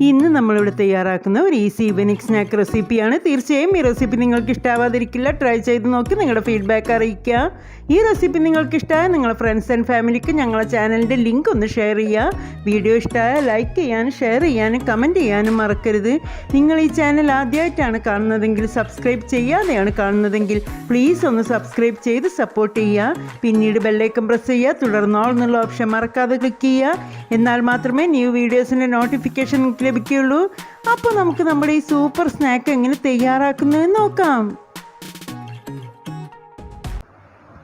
ഇന്ന് നമ്മളിവിടെ തയ്യാറാക്കുന്ന ഒരു ഈസി ഈവനിങ് സ്നാക്ക് റെസിപ്പിയാണ് തീർച്ചയായും ഈ റെസിപ്പി നിങ്ങൾക്ക് ഇഷ്ടാവാതിരിക്കില്ല. ട്രൈ ചെയ്ത് നോക്കി നിങ്ങളുടെ ഫീഡ്ബാക്ക് അറിയിക്കുക ഈ റെസിപ്പി നിങ്ങൾക്ക് ഇഷ്ടമായ നിങ്ങളുടെ ഫ്രണ്ട്സ് ആൻഡ് ഫാമിലിക്ക് ഞങ്ങളുടെ ചാനലിന്റെ ലിങ്ക് ഒന്ന് ഷെയർ ചെയ്യുക വീഡിയോ ഇഷ്ടമായ ലൈക്ക് ചെയ്യാനും ഷെയർ ചെയ്യാനും കമന്റ് ചെയ്യാനും മറക്കരുത്. നിങ്ങൾ ഈ ചാനൽ ആദ്യമായിട്ടാണ് കാണുന്നതെങ്കിൽ സബ്സ്ക്രൈബ് ചെയ്യാതെയാണ് കാണുന്നതെങ്കിൽ പ്ലീസ് ഒന്ന് സബ്സ്ക്രൈബ് ചെയ്ത് സപ്പോർട്ട് ചെയ്യുക പിന്നീട് ബെല്ലൈക്കൺ പ്രസ് ചെയ്യുക തുടർന്നോൾ എന്നുള്ള ഓപ്ഷൻ മറക്കാതെ ക്ലിക്ക് ചെയ്യുക എന്നാൽ മാത്രമേ ന്യൂ വീഡിയോസിന്റെ നോട്ടിഫിക്കേഷൻ ലഭിക്കുകയുള്ളൂ. അപ്പോൾ നമുക്ക് നമ്മുടെ ഈ സൂപ്പർ സ്നാക്ക് എങ്ങനെ തയ്യാറാക്കുന്നതെന്ന് നോക്കാം.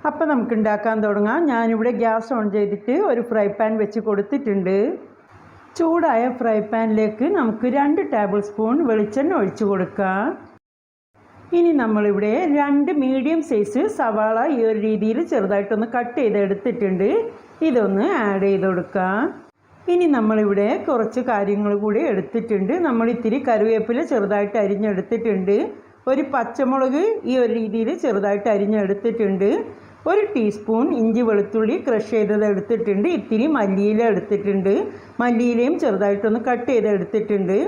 അപ്പോൾ നമുക്ക് ഉണ്ടാക്കാൻ തുടങ്ങാം. ഞാനിവിടെ ഗ്യാസ് ഓൺ ചെയ്തിട്ട് ഒരു ഫ്രൈ പാൻ വെച്ച് കൊടുത്തിട്ടുണ്ട്. ചൂടായ ഫ്രൈ പാനിലേക്ക് നമുക്ക് രണ്ട് ടേബിൾ സ്പൂൺ വെളിച്ചെണ്ണ ഒഴിച്ചു കൊടുക്കാം. ഇനി നമ്മളിവിടെ രണ്ട് മീഡിയം സൈസ് സവാള ഈ ഒരു രീതിയിൽ ചെറുതായിട്ടൊന്ന് കട്ട് ചെയ്ത് എടുത്തിട്ടുണ്ട് ഇതൊന്ന് ആഡ് ചെയ്ത് കൊടുക്കാം. ഇനി നമ്മളിവിടെ കുറച്ച് കാര്യങ്ങൾ കൂടി എടുത്തിട്ടുണ്ട്. നമ്മൾ ഇത്തിരി കറിവേപ്പില ചെറുതായിട്ട് അരിഞ്ഞെടുത്തിട്ടുണ്ട്. ഒരു പച്ചമുളക് ഈ ഒരു രീതിയിൽ ചെറുതായിട്ട് അരിഞ്ഞെടുത്തിട്ടുണ്ട്. ഒരു ടീസ്പൂൺ ഇഞ്ചി വെളുത്തുള്ളി ക്രഷ് ചെയ്തത് എടുത്തിട്ടുണ്ട് ഇത്തിരി മല്ലിയില എടുത്തിട്ടുണ്ട്. മല്ലിയിലയും ചെറുതായിട്ടൊന്ന് കട്ട് ചെയ്ത് എടുത്തിട്ടുണ്ട്.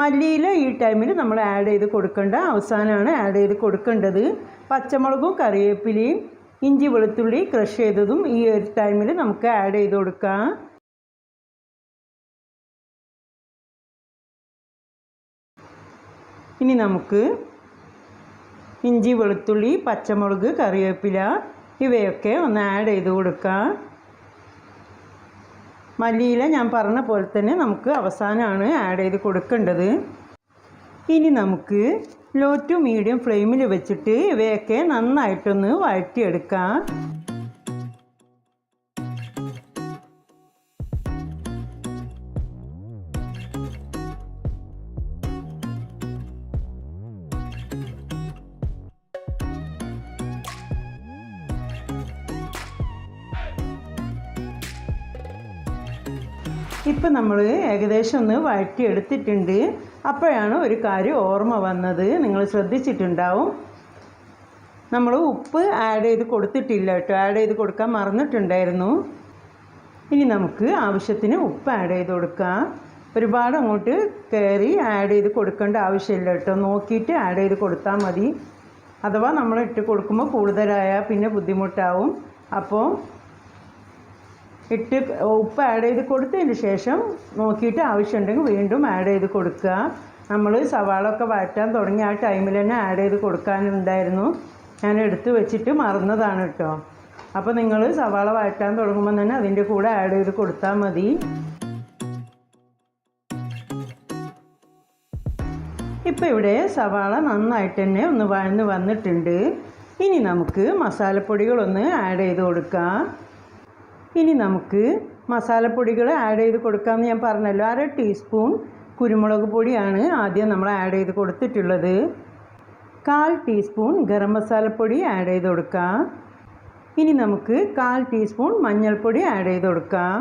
മല്ലിയില ഈ ടൈമിൽ നമ്മൾ ആഡ് ചെയ്ത് കൊടുക്കേണ്ട അവസാനമാണ് ആഡ് ചെയ്ത് കൊടുക്കേണ്ടത്. പച്ചമുളകും കറിവേപ്പിലയും ഇഞ്ചി വെളുത്തുള്ളി ക്രഷ് ചെയ്തതും ഈ ഒരു ടൈമിൽ നമുക്ക് ആഡ് ചെയ്ത് കൊടുക്കാം. ഇനി നമുക്ക് ഇഞ്ചി വെളുത്തുള്ളി പച്ചമുളക് കറിവേപ്പില ഇവയൊക്കെ ഒന്ന് ആഡ് ചെയ്ത് കൊടുക്കാം. മല്ലിയില ഞാൻ പറഞ്ഞ പോലെ തന്നെ നമുക്ക് അവസാനമാണ് ആഡ് ചെയ്ത് കൊടുക്കേണ്ടത്. ഇനി നമുക്ക് ലോ ടു മീഡിയം ഫ്ലെയിമിൽ വെച്ചിട്ട് ഇവയൊക്കെ നന്നായിട്ടൊന്ന് വഴറ്റിയെടുക്കാം. ഇപ്പം നമ്മൾ ഏകദേശം ഒന്ന് വഴറ്റിയെടുത്തിട്ടുണ്ട് അപ്പോഴാണ് ഒരു കാര്യം ഓർമ്മ വന്നത്. നിങ്ങൾ ശ്രദ്ധിച്ചിട്ടുണ്ടാവും. നമ്മൾ ഉപ്പ് ആഡ് ചെയ്ത് കൊടുത്തിട്ടില്ല കേട്ടോ. ആഡ് ചെയ്ത് കൊടുക്കാൻ മറന്നിട്ടുണ്ടായിരുന്നു. ഇനി നമുക്ക് ആവശ്യത്തിന് ഉപ്പ് ആഡ് ചെയ്ത് കൊടുക്കാം. ഒരുപാട് അങ്ങോട്ട് കയറി ആഡ് ചെയ്ത് കൊടുക്കേണ്ട ആവശ്യമില്ല കേട്ടോ. നോക്കിയിട്ട് ആഡ് ചെയ്ത് കൊടുത്താൽ മതി. അഥവാ നമ്മൾ ഇട്ട് കൊടുക്കുമ്പോൾ കൂടുതലായാൽ പിന്നെ ബുദ്ധിമുട്ടാവും. അപ്പോൾ ഇട്ട് ഉപ്പ് ആഡ് ചെയ്ത് കൊടുത്തതിന് ശേഷം നോക്കിയിട്ട് ആവശ്യമുണ്ടെങ്കിൽ വീണ്ടും ആഡ് ചെയ്ത് കൊടുക്കുക. നമ്മൾ സവാള ഒക്കെ വഴറ്റാൻ തുടങ്ങിയ ആ ടൈമിൽ തന്നെ ആഡ് ചെയ്ത് കൊടുക്കാനുണ്ടായിരുന്നു. ഞാൻ എടുത്തു വെച്ചിട്ട് മറന്നതാണ് കേട്ടോ അപ്പോൾ നിങ്ങൾ സവാള വഴറ്റാൻ തുടങ്ങുമ്പോൾ തന്നെ അതിന്റെ കൂടെ ആഡ് ചെയ്ത് കൊടുത്താൽ മതി. ഇപ്പോൾ ഇവിടെ സവാള നന്നായിട്ട് തന്നെ ഒന്ന് വഴന്ന് വന്നിട്ടുണ്ട്. ഇനി നമുക്ക് മസാലപ്പൊടികളൊന്ന് ആഡ് ചെയ്ത് കൊടുക്കാം. ഇനി നമുക്ക് മസാലപ്പൊടികൾ ആഡ് ചെയ്ത് കൊടുക്കാമെന്ന് ഞാൻ പറഞ്ഞല്ലോ. അര ടീസ്പൂൺ കുരുമുളക് പൊടിയാണ് ആദ്യം നമ്മൾ ആഡ് ചെയ്ത് കൊടുത്തിട്ടുള്ളത്. കാൽ ടീസ്പൂൺ ഗരം മസാലപ്പൊടി ആഡ് ചെയ്ത് കൊടുക്കാം. ഇനി നമുക്ക് കാൽ ടീസ്പൂൺ മഞ്ഞൾപ്പൊടി ആഡ് ചെയ്ത് കൊടുക്കാം.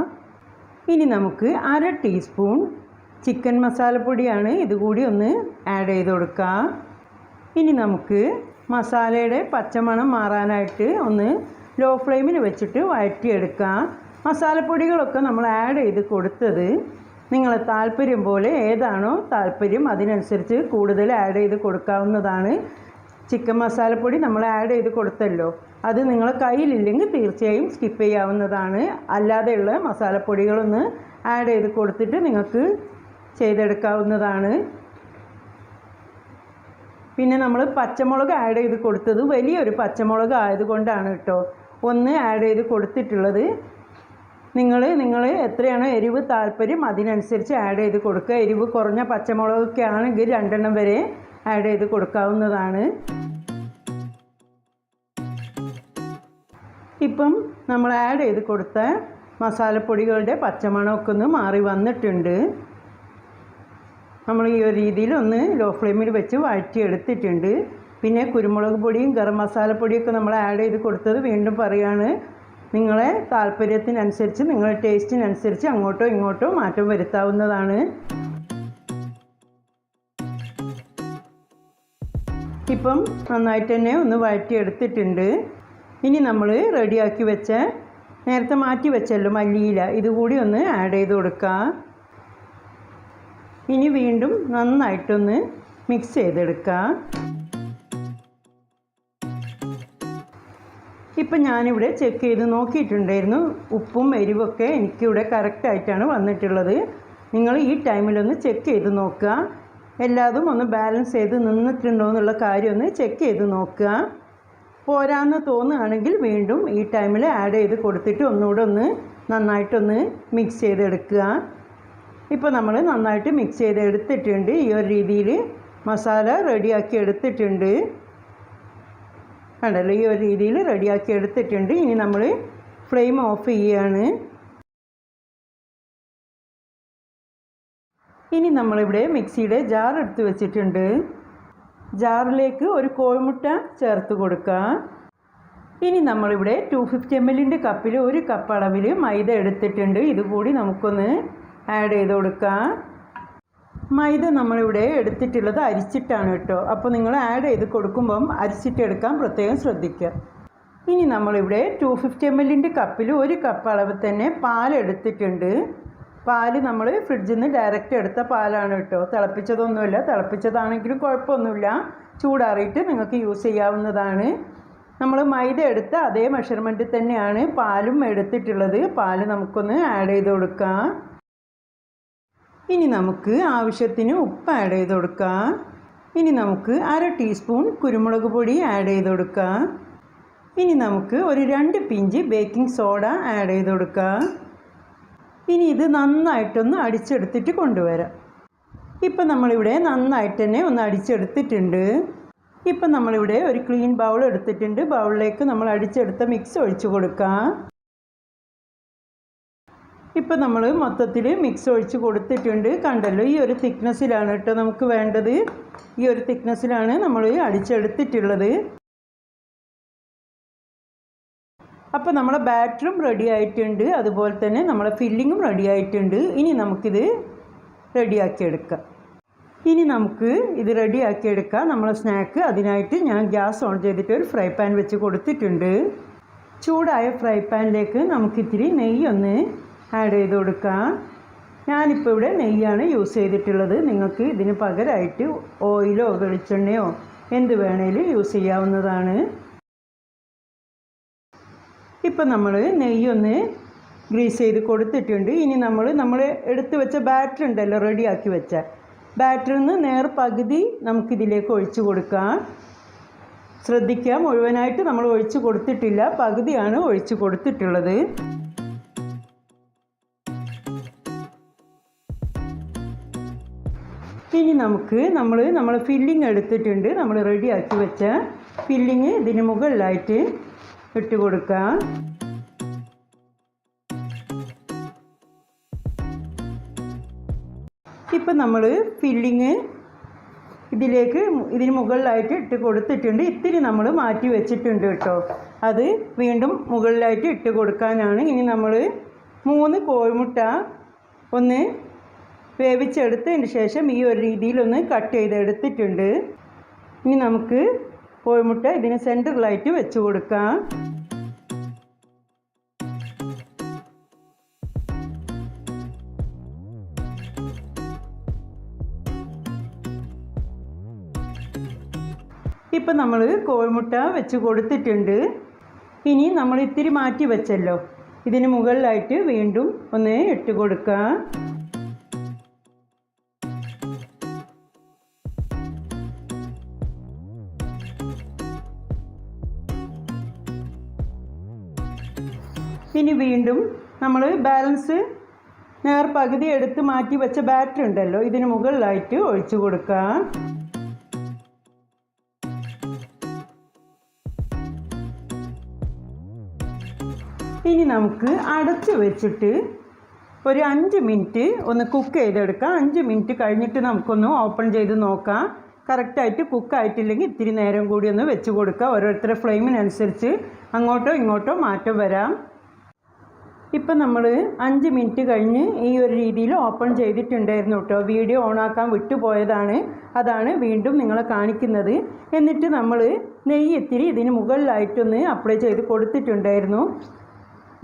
ഇനി നമുക്ക് അര ടീസ്പൂൺ ചിക്കൻ മസാലപ്പൊടിയാണ് ഇതുകൂടി ഒന്ന് ആഡ് ചെയ്ത് കൊടുക്കാം. ഇനി നമുക്ക് മസാലയുടെ പച്ചമണം മാറാനായിട്ട് ഒന്ന് ലോ ഫ്ലെയിമിൽ വെച്ചിട്ട് വഴറ്റിയെടുക്കാം. മസാലപ്പൊടികളൊക്കെ നമ്മൾ ആഡ് ചെയ്ത് കൊടുത്തത് നിങ്ങളെ താല്പര്യം പോലെ ഏതാണോ താല്പര്യം അതിനനുസരിച്ച് കൂടുതൽ ആഡ് ചെയ്ത് കൊടുക്കാവുന്നതാണ്. ചിക്കൻ മസാലപ്പൊടി നമ്മൾ ആഡ് ചെയ്ത് കൊടുത്തല്ലോ. അത് നിങ്ങളെ കയ്യിലില്ലെങ്കിൽ തീർച്ചയായും സ്കിപ്പ് ചെയ്യാവുന്നതാണ്. അല്ലാതെയുള്ള മസാലപ്പൊടികളൊന്ന് ആഡ് ചെയ്ത് കൊടുത്തിട്ട് നിങ്ങൾക്ക് ചെയ്തെടുക്കാവുന്നതാണ്. പിന്നെ നമ്മൾ പച്ചമുളക് ആഡ് ചെയ്ത് കൊടുത്തത് വലിയൊരു പച്ചമുളക് ആയതുകൊണ്ടാണ് കേട്ടോ. ഒന്ന് ആഡ് ചെയ്ത് കൊടുത്തിട്ടുള്ളത്. നിങ്ങൾ നിങ്ങൾ എത്രയാണോ എരിവ് താല്പര്യം അതിനനുസരിച്ച് ആഡ് ചെയ്ത് കൊടുക്കുക. എരിവ് കുറഞ്ഞ പച്ചമുളകൊക്കെ ആണെങ്കിൽ രണ്ടെണ്ണം വരെ ആഡ് ചെയ്ത് കൊടുക്കാവുന്നതാണ്. ഇപ്പം നമ്മൾ ആഡ് ചെയ്ത് കൊടുത്ത മസാലപ്പൊടികളുടെ പച്ചമണമൊക്കെ ഒന്ന് മാറി വന്നിട്ടുണ്ട്. നമ്മൾ ഈ ഒരു രീതിയിൽ ഒന്ന് ലോ ഫ്ലെയിമിൽ വെച്ച് വഴറ്റിയെടുത്തിട്ടുണ്ട്. പിന്നെ കുരുമുളക് പൊടിയും ഗരം മസാലപ്പൊടിയൊക്കെ നമ്മൾ ആഡ് ചെയ്ത് കൊടുത്തത് വീണ്ടും പറയുകയാണ് നിങ്ങളെ താല്പര്യത്തിനനുസരിച്ച് നിങ്ങളുടെ ടേസ്റ്റിനനുസരിച്ച് അങ്ങോട്ടോ ഇങ്ങോട്ടോ മാറ്റം വരുത്താവുന്നതാണ്. ഇപ്പം നന്നായിട്ട് തന്നെ ഒന്ന് വഴറ്റിയെടുത്തിട്ടുണ്ട്. ഇനി നമ്മൾ റെഡിയാക്കി വെച്ച നേരത്തെ മാറ്റി വെച്ചല്ലോ മല്ലിയില ഇതുകൂടി ഒന്ന് ആഡ് ചെയ്ത് കൊടുക്കുക ഇനി വീണ്ടും നന്നായിട്ടൊന്ന് മിക്സ് ചെയ്തെടുക്കാം. ഇപ്പം ഞാനിവിടെ ചെക്ക് ചെയ്ത് നോക്കിയിട്ടുണ്ടായിരുന്നു. ഉപ്പും എരിവൊക്കെ എനിക്കിവിടെ കറക്റ്റായിട്ടാണ് വന്നിട്ടുള്ളത്. നിങ്ങൾ ഈ ടൈമിലൊന്ന് ചെക്ക് ചെയ്ത് നോക്കുക. എല്ലാതും ഒന്ന് ബാലൻസ് ചെയ്ത് നിന്നിട്ടുണ്ടോ എന്നുള്ള കാര്യം ഒന്ന് ചെക്ക് ചെയ്ത് നോക്കുക. പോരാന്ന് തോന്നുകയാണെങ്കിൽ വീണ്ടും ഈ ടൈമിൽ ആഡ് ചെയ്ത് കൊടുത്തിട്ട് ഒന്നുകൂടെ ഒന്ന് നന്നായിട്ടൊന്ന് മിക്സ് ചെയ്തെടുക്കുക. ഇപ്പോൾ നമ്മൾ നന്നായിട്ട് മിക്സ് ചെയ്ത് എടുത്തിട്ടുണ്ട് ഈ ഒരു രീതിയിൽ മസാല റെഡിയാക്കി എടുത്തിട്ടുണ്ട്. കണ്ടല്ലോ ഈ ഒരു രീതിയിൽ റെഡിയാക്കി എടുത്തിട്ടുണ്ട്. ഇനി നമ്മൾ ഫ്ലെയിം ഓഫ് ചെയ്യുകയാണ് ഇനി നമ്മളിവിടെ മിക്സിയുടെ ജാർ എടുത്ത് വെച്ചിട്ടുണ്ട്. ജാറിലേക്ക് ഒരു കോഴിമുട്ട ചേർത്ത് കൊടുക്കുക ഇനി നമ്മളിവിടെ ടു ഫിഫ്റ്റി എം എല്ലിന്റെ കപ്പിൽ ഒരു കപ്പ് അളവിൽ മൈദ എടുത്തിട്ടുണ്ട്. ഇതുകൂടി നമുക്കൊന്ന് ആഡ് ചെയ്ത് കൊടുക്കാം. മൈദ നമ്മളിവിടെ എടുത്തിട്ടുള്ളത് അരിച്ചിട്ടാണ് കേട്ടോ. അപ്പോൾ നിങ്ങൾ ആഡ് ചെയ്ത് കൊടുക്കുമ്പം അരിച്ചിട്ടെടുക്കാൻ പ്രത്യേകം ശ്രദ്ധിക്കുക. ഇനി നമ്മളിവിടെ ടു ഫിഫ്റ്റി എം എല്ലിന്റെ കപ്പിൽ ഒരു കപ്പ് അളവ് തന്നെ പാൽ എടുത്തിട്ടുണ്ട്. പാൽ നമ്മൾ ഫ്രിഡ്ജിൽ നിന്ന് ഡയറക്റ്റ് എടുത്ത പാലാണ് കേട്ടോ. തിളപ്പിച്ചതൊന്നുമില്ല. തിളപ്പിച്ചതാണെങ്കിലും കുഴപ്പമൊന്നുമില്ല. ചൂടാറിയിട്ട് നിങ്ങൾക്ക് യൂസ് ചെയ്യാവുന്നതാണ്. നമ്മൾ മൈദ എടുത്ത അതേ മെഷർമെന്റ് തന്നെയാണ് പാലും എടുത്തിട്ടുള്ളത്. പാൽ നമുക്കൊന്ന് ആഡ് ചെയ്ത് കൊടുക്കാം. ഇനി നമുക്ക് ആവശ്യത്തിന് ഉപ്പ് ആഡ് ചെയ്ത് കൊടുക്കാം. ഇനി നമുക്ക് അര ടീസ്പൂൺ കുരുമുളക് പൊടി ആഡ് ചെയ്ത് കൊടുക്കാം. ഇനി നമുക്ക് ഒരു രണ്ട് പിഞ്ച് ബേക്കിംഗ് സോഡ ആഡ് ചെയ്ത് കൊടുക്കാം. ഇനി ഇത് നന്നായിട്ടൊന്ന് അടിച്ചെടുത്തിട്ട് കൊണ്ടുവരാം. ഇപ്പം നമ്മളിവിടെ നന്നായിട്ട് തന്നെ ഒന്ന് അടിച്ചെടുത്തിട്ടുണ്ട്. ഇപ്പം നമ്മളിവിടെ ഒരു ക്ലീൻ ബൗൾ എടുത്തിട്ടുണ്ട്. ബൗളിലേക്ക് നമ്മൾ അടിച്ചെടുത്ത മിക്സ് ഒഴിച്ചു കൊടുക്കാം. ഇപ്പം നമ്മൾ മൊത്തത്തിൽ മിക്സ് ഒഴിച്ച് കൊടുത്തിട്ടുണ്ട്. കണ്ടല്ലോ ഈ ഒരു തിക്നെസ്സിലാണ് കേട്ടോ നമുക്ക് വേണ്ടത്. ഈ ഒരു തിക്നെസ്സിലാണ് നമ്മൾ അടിച്ചെടുത്തിട്ടുള്ളത്. അപ്പോൾ നമ്മളെ ബാറ്ററും റെഡി ആയിട്ടുണ്ട്. അതുപോലെ തന്നെ നമ്മളെ ഫില്ലിങ്ങും റെഡി ആയിട്ടുണ്ട്. ഇനി നമുക്കിത് റെഡിയാക്കിയെടുക്കാം ഇനി നമുക്ക് ഇത് റെഡിയാക്കി എടുക്കാം നമ്മളെ സ്നാക്ക് അതിനായിട്ട് ഞാൻ ഗ്യാസ് ഓൺ ചെയ്തിട്ട് ഒരു ഫ്രൈ പാൻ വെച്ച് കൊടുത്തിട്ടുണ്ട്. ചൂടായ ഫ്രൈ പാനിലേക്ക് നമുക്കിത്തിരി നെയ്യൊന്ന് ആഡ് ചെയ്ത് കൊടുക്കാം. ഞാനിപ്പോൾ ഇവിടെ നെയ്യാണ് യൂസ് ചെയ്തിട്ടുള്ളത്. നിങ്ങൾക്ക് ഇതിന് പകരമായിട്ട് ഓയിലോ വെളിച്ചെണ്ണയോ എന്ത് വേണേലും യൂസ് ചെയ്യാവുന്നതാണ്. ഇപ്പം നമ്മൾ നെയ്യൊന്ന് ഗ്രീസ് ചെയ്ത് കൊടുത്തിട്ടുണ്ട്. ഇനി നമ്മൾ നമ്മൾ എടുത്ത് വെച്ച ബാറ്റർ ഉണ്ടല്ലോ റെഡിയാക്കി വെച്ച. ബാറ്ററിൽ നിന്ന് നേർ പകുതി നമുക്കിതിലേക്ക് ഒഴിച്ചു കൊടുക്കാം. ശ്രദ്ധിക്കുക മുഴുവനായിട്ട് നമ്മൾ ഒഴിച്ചു കൊടുത്തിട്ടില്ല. പകുതിയാണ് ഒഴിച്ചു കൊടുത്തിട്ടുള്ളത്. ഇനി നമുക്ക് നമ്മൾ നമ്മൾ ഫില്ലിങ് എടുത്തിട്ടുണ്ട്. നമ്മൾ റെഡിയാക്കി വെച്ച ഫില്ലിങ് ഇതിന് മുകളിലായിട്ട് ഇട്ട് കൊടുക്കാം. ഇപ്പം നമ്മൾ ഫില്ലിങ് ഇതിലേക്ക് ഇതിന് മുകളിലായിട്ട് ഇട്ട് കൊടുത്തിട്ടുണ്ട്. ഇത്തിരി നമ്മൾ മാറ്റി വെച്ചിട്ടുണ്ട് കേട്ടോ. അത് വീണ്ടും മുകളിലായിട്ട് ഇട്ട് കൊടുക്കാനാണ്. ഇനി നമ്മൾ മൂന്ന് കോഴിമുട്ട ഒന്ന് വേവിച്ചെടുത്തതിന് ശേഷം ഈ ഒരു രീതിയിലൊന്ന് കട്ട് ചെയ്തെടുത്തിട്ടുണ്ട്. ഇനി നമുക്ക് കോഴിമുട്ട ഇതിന് സെന്ററിലായിട്ട് വെച്ച് കൊടുക്കാം. ഇപ്പം നമ്മൾ കോഴിമുട്ട വെച്ച് കൊടുത്തിട്ടുണ്ട്. ഇനി നമ്മൾ ഇത്തിരി മാറ്റി വെച്ചല്ലോ. ഇതിന് മുകളിലായിട്ട് വീണ്ടും ഒന്ന് ഇട്ട് കൊടുക്കാം. ഇനി വീണ്ടും നമ്മൾ ബാലൻസ് നേർ പകുതി എടുത്ത് മാറ്റി വെച്ച ബാറ്ററി ഉണ്ടല്ലോ ഇതിന് മുകളിലായിട്ട് ഒഴിച്ചു കൊടുക്കാം. ഇനി നമുക്ക് അടച്ചു വെച്ചിട്ട് ഒരു അഞ്ച് മിനിറ്റ് ഒന്ന് കുക്ക് ചെയ്തെടുക്കാം. അഞ്ച് മിനിറ്റ് കഴിഞ്ഞിട്ട് നമുക്കൊന്ന് ഓപ്പൺ ചെയ്ത് നോക്കാം. കറക്റ്റായിട്ട് കുക്കായിട്ടില്ലെങ്കിൽ ഇത്തിരി നേരം കൂടി ഒന്ന് വെച്ച് കൊടുക്കുക ഓരോരുത്തരുടെ ഫ്ലെയിമിനനുസരിച്ച് അങ്ങോട്ടോ ഇങ്ങോട്ടോ മാറ്റം വരാം. ഇപ്പം നമ്മൾ അഞ്ച് മിനിറ്റ് കഴിഞ്ഞ് ഈ ഒരു രീതിയിൽ ഓപ്പൺ ചെയ്തിട്ടുണ്ടായിരുന്നു കേട്ടോ. വീഡിയോ ഓണാക്കാൻ വിട്ടുപോയതാണ്. അതാണ് വീണ്ടും നിങ്ങളെ കാണിക്കുന്നത്. എന്നിട്ട് നമ്മൾ നെയ്യ് ഇത്തിരി ഇതിന് മുകളിലായിട്ടൊന്ന് അപ്ലൈ ചെയ്ത് കൊടുത്തിട്ടുണ്ടായിരുന്നു.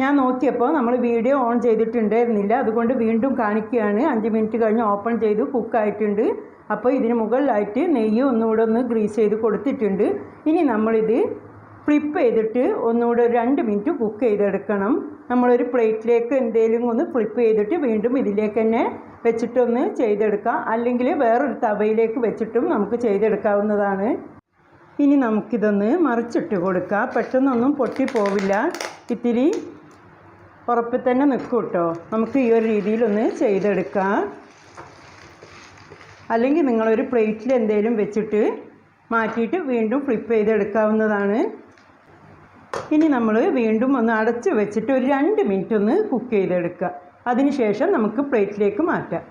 ഞാൻ നോക്കിയപ്പോൾ നമ്മൾ വീഡിയോ ഓൺ ചെയ്തിട്ടുണ്ടായിരുന്നില്ല. അതുകൊണ്ട് വീണ്ടും കാണിക്കുകയാണ്. അഞ്ച് മിനിറ്റ് കഴിഞ്ഞ് ഓപ്പൺ ചെയ്തു കുക്കായിട്ടുണ്ട്. അപ്പോൾ ഇതിന് മുകളിലായിട്ട് നെയ്യ് ഒന്നുകൂടെ ഒന്ന് ഗ്രീസ് ചെയ്ത് കൊടുത്തിട്ടുണ്ട്. ഇനി നമ്മളിത് ഫ്ലിപ്പ് ചെയ്തിട്ട് ഒന്നുകൂടെ ഒരു രണ്ട് മിനിറ്റ് കുക്ക് ചെയ്തെടുക്കണം. നമ്മളൊരു പ്ലേറ്റിലേക്ക് എന്തെങ്കിലും ഒന്ന് ഫ്ലിപ്പ് ചെയ്തിട്ട് വീണ്ടും ഇതിലേക്ക് തന്നെ വെച്ചിട്ടൊന്ന് ചെയ്തെടുക്കാം. അല്ലെങ്കിൽ വേറൊരു തവയിലേക്ക് വെച്ചിട്ടും നമുക്ക് ചെയ്തെടുക്കാവുന്നതാണ്. ഇനി നമുക്കിതൊന്ന് മറിച്ചിട്ട് കൊടുക്കാം. പെട്ടെന്നൊന്നും പൊട്ടിപ്പോവില്ല ഇത്തിരി ഉറപ്പിൽ തന്നെ നിൽക്കും കേട്ടോ. നമുക്ക് ഈ ഒരു രീതിയിലൊന്ന് ചെയ്തെടുക്കാം. അല്ലെങ്കിൽ നിങ്ങളൊരു പ്ലേറ്റിൽ എന്തെങ്കിലും വെച്ചിട്ട് മാറ്റിയിട്ട് വീണ്ടും ഫ്ലിപ്പ് ചെയ്തെടുക്കാവുന്നതാണ്. ഇനി നമ്മൾ വീണ്ടും ഒന്ന് അടച്ച് വെച്ചിട്ട് ഒരു രണ്ട് മിനിറ്റ് ഒന്ന് കുക്ക് ചെയ്തെടുക്കുക. അതിനുശേഷം നമുക്ക് പ്ലേറ്റിലേക്ക് മാറ്റാം.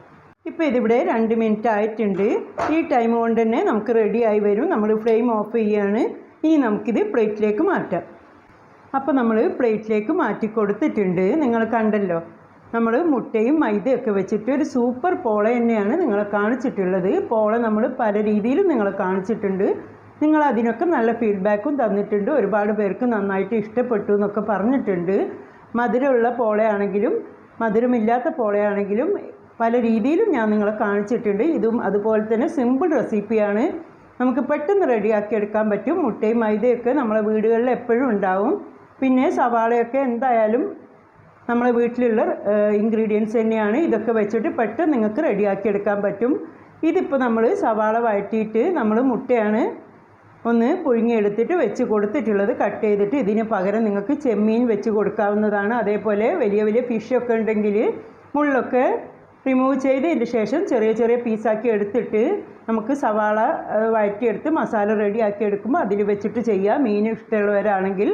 ഇപ്പോൾ ഇതിവിടെ രണ്ട് മിനിറ്റ് ആയിട്ടുണ്ട്. ഈ ടൈം കൊണ്ട് തന്നെ നമുക്ക് റെഡിയായി വരും. നമ്മൾ ഫ്ലെയിം ഓഫ് ചെയ്യുകയാണ് ഇനി നമുക്കിത് പ്ലേറ്റിലേക്ക് മാറ്റാം. അപ്പോൾ നമ്മൾ പ്ലേറ്റിലേക്ക് മാറ്റി കൊടുത്തിട്ടുണ്ട്. നിങ്ങൾ കണ്ടല്ലോ. നമ്മൾ മുട്ടയും മൈദയൊക്കെ വെച്ചിട്ട് ഒരു സൂപ്പർ പോള തന്നെയാണ് നിങ്ങളെ കാണിച്ചിട്ടുള്ളത്. പോള നമ്മൾ പല രീതിയിലും നിങ്ങളെ കാണിച്ചിട്ടുണ്ട്. നിങ്ങൾ അതിനൊക്കെ നല്ല ഫീഡ്ബാക്കും തന്നിട്ടുണ്ട്. ഒരുപാട് പേർക്ക് നന്നായിട്ട് ഇഷ്ടപ്പെട്ടു എന്നൊക്കെ പറഞ്ഞിട്ടുണ്ട്. മധുരമുള്ള പോളയാണെങ്കിലും മധുരമില്ലാത്ത പോളയാണെങ്കിലും പല രീതിയിലും ഞാൻ നിങ്ങളെ കാണിച്ചിട്ടുണ്ട്. ഇതും അതുപോലെ തന്നെ സിമ്പിൾ റെസിപ്പിയാണ് നമുക്ക് പെട്ടെന്ന് റെഡിയാക്കി എടുക്കാൻ പറ്റും. മുട്ടയും മൈദയൊക്കെ നമ്മളെ വീടുകളിൽ എപ്പോഴും ഉണ്ടാവും. പിന്നെ സവാളയൊക്കെ എന്തായാലും നമ്മളെ വീട്ടിലുള്ള ഇൻഗ്രീഡിയൻസ് തന്നെയാണ്. ഇതൊക്കെ വെച്ചിട്ട് പെട്ടെന്ന് നിങ്ങൾക്ക് റെഡിയാക്കി എടുക്കാൻ പറ്റും. ഇതിപ്പോൾ നമ്മൾ സവാള വഴറ്റിയിട്ട് നമ്മൾ മുട്ടയാണ് ഒന്ന് പുഴുങ്ങിയെടുത്തിട്ട് വെച്ച് കൊടുത്തിട്ടുള്ളത് കട്ട് ചെയ്തിട്ട് ഇതിന് പകരം നിങ്ങൾക്ക് ചെമ്മീൻ വെച്ച് കൊടുക്കാവുന്നതാണ്. അതേപോലെ വലിയ വലിയ ഫിഷൊക്കെ ഉണ്ടെങ്കിൽ മുള്ളൊക്കെ റിമൂവ് ചെയ്തതിന് ശേഷം ചെറിയ ചെറിയ പീസാക്കി എടുത്തിട്ട് നമുക്ക് സവാള വഴറ്റിയെടുത്ത് മസാല റെഡിയാക്കി എടുക്കുമ്പോൾ അതിൽ വെച്ചിട്ട് ചെയ്യാം. മീൻ ഇഷ്ടമുള്ളവരാണെങ്കിൽ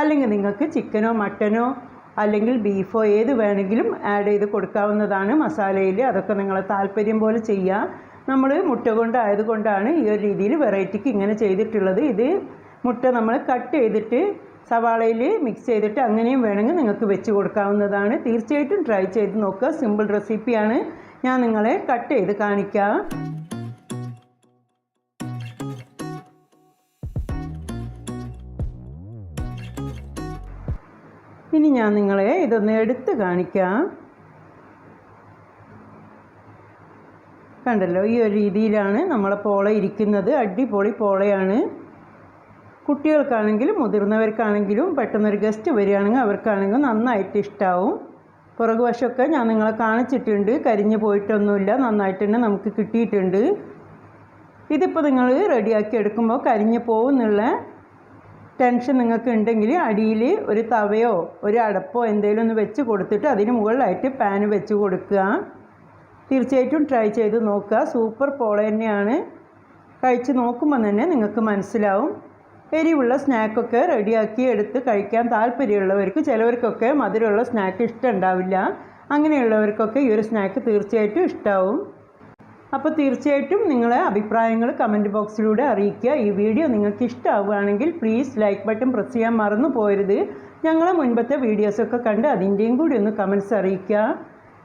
അല്ലെങ്കിൽ നിങ്ങൾക്ക് ചിക്കനോ മട്ടനോ അല്ലെങ്കിൽ ബീഫോ ഏത് വേണമെങ്കിലും ആഡ് ചെയ്ത് കൊടുക്കാവുന്നതാണ് മസാലയിൽ. അതൊക്കെ നിങ്ങളെ താല്പര്യം പോലെ ചെയ്യാം. നമ്മൾ മുട്ട കൊണ്ടായതുകൊണ്ടാണ് ഈ ഒരു രീതിയിൽ വെറൈറ്റിക്ക് ഇങ്ങനെ ചെയ്തിട്ടുള്ളത്. ഇത് മുട്ട നമ്മൾ കട്ട് ചെയ്തിട്ട് സവാളയിൽ മിക്സ് ചെയ്തിട്ട് അങ്ങനെയും വേണമെങ്കിൽ നിങ്ങൾക്ക് വെച്ച് കൊടുക്കാവുന്നതാണ്. തീർച്ചയായിട്ടും ട്രൈ ചെയ്ത് നോക്കുക. സിമ്പിൾ റെസിപ്പിയാണ് ഞാൻ നിങ്ങളെ കട്ട് ചെയ്ത് കാണിക്കാം. ഇനി ഞാൻ നിങ്ങളെ ഇതൊന്ന് എടുത്ത് കാണിക്കാം. കണ്ടല്ലോ ഈ ഒരു രീതിയിലാണ് നമ്മളെ പോള ഇരിക്കുന്നത്. അടിപൊളി പോളയാണ്. കുട്ടികൾക്കാണെങ്കിലും മുതിർന്നവർക്കാണെങ്കിലും പെട്ടെന്നൊരു ഗസ്റ്റ് വരികയാണെങ്കിൽ അവർക്കാണെങ്കിലും നന്നായിട്ട് ഇഷ്ടാവും. പുറകു വശമൊക്കെ ഞാൻ നിങ്ങളെ കാണിച്ചിട്ടുണ്ട്. കരിഞ്ഞു പോയിട്ടൊന്നുമില്ല. നന്നായിട്ട് തന്നെ നമുക്ക് കിട്ടിയിട്ടുണ്ട്. ഇതിപ്പോൾ നിങ്ങൾ റെഡിയാക്കി എടുക്കുമ്പോൾ കരിഞ്ഞു പോകുന്നുള്ള ടെൻഷൻ നിങ്ങൾക്ക് ഉണ്ടെങ്കിൽ അടിയിൽ ഒരു തവയോ ഒരു അടപ്പോ എന്തെങ്കിലും ഒന്ന് വെച്ച് കൊടുത്തിട്ട് അതിന് മുകളിലായിട്ട് പാന് വെച്ച് കൊടുക്കുക. തീർച്ചയായിട്ടും ട്രൈ ചെയ്ത് നോക്കുക. സൂപ്പർ പോള തന്നെയാണ്. കഴിച്ച് നോക്കുമ്പോൾ തന്നെ നിങ്ങൾക്ക് മനസ്സിലാവും. എരിവുള്ള സ്നാക്കൊക്കെ റെഡിയാക്കി എടുത്ത് കഴിക്കാൻ താല്പര്യമുള്ളവർക്ക് ചിലവർക്കൊക്കെ മധുരമുള്ള സ്നാക്ക് ഇഷ്ടമുണ്ടാവില്ല അങ്ങനെയുള്ളവർക്കൊക്കെ ഈ ഒരു സ്നാക്ക് തീർച്ചയായിട്ടും ഇഷ്ടമാവും അപ്പോൾ തീർച്ചയായിട്ടും നിങ്ങളെ അഭിപ്രായങ്ങൾ കമന്റ് ബോക്സിലൂടെ അറിയിക്കുക. ഈ വീഡിയോ നിങ്ങൾക്ക് ഇഷ്ടമാവുകയാണെങ്കിൽ പ്ലീസ് ലൈക്ക് ബട്ടൺ പ്രസ് ചെയ്യാൻ മറന്നു പോരുത് ഞങ്ങളെ മുൻപത്തെ വീഡിയോസൊക്കെ കണ്ട് അതിന്റെയും കൂടി ഒന്ന് കമന്റ്സ് അറിയിക്കുക.